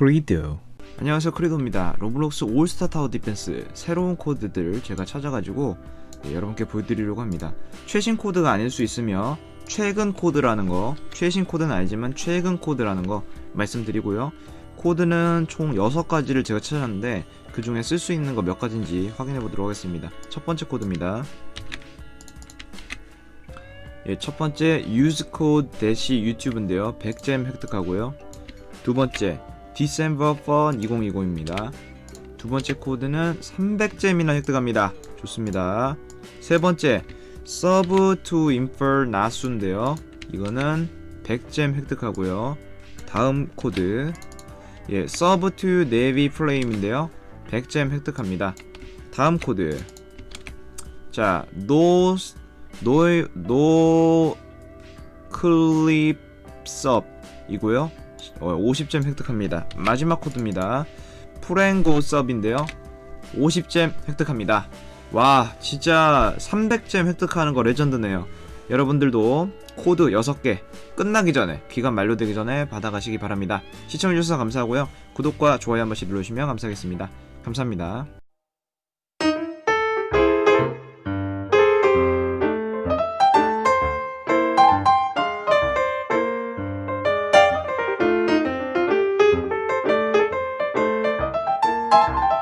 크리드. 안녕하세요 크리도입니다. 로블록스 올스타 타워 디펜스 새로운 코드들을 제가 찾아가지고 네, 여러분께 보여드리려고 합니다. 최신 코드가 아닐 수 있으며 최근 코드라는 거 최신 코드는 아니지만 최근 코드라는 거 말씀드리고요. 코드는 총 6가지를 제가 찾았는데 그 중에 쓸 수 있는 거 몇 가지인지 확인해 보도록 하겠습니다. 첫 번째 코드입니다. 예, 첫 번째 code 대시 유튜브인데요. 100잼 획득하고요. 두 번째 December Fun 2020입니다. 두 번째 코드는 300잼이나 획득합니다. 좋습니다. 세 번째 Sub to Infer 나수인데요. 이거는 100잼 획득하고요. 다음 코드 예, Sub to Navy Flame인데요. 100잼 획득합니다. 다음 코드 자, No No No Clip Sub 이고요. 어, 50점 획득합니다. 마지막 코드입니다. 프랭고 서브인데요. 50잼 획득합니다. 와, 진짜 300잼 획득하는 거 레전드네요. 여러분들도 코드 6개 끝나기 전에 기간 만료되기 전에 받아가시기 바랍니다. 시청해주셔서 감사하고요. 구독과 좋아요 한 번씩 눌러주시면 감사하겠습니다. 감사합니다. you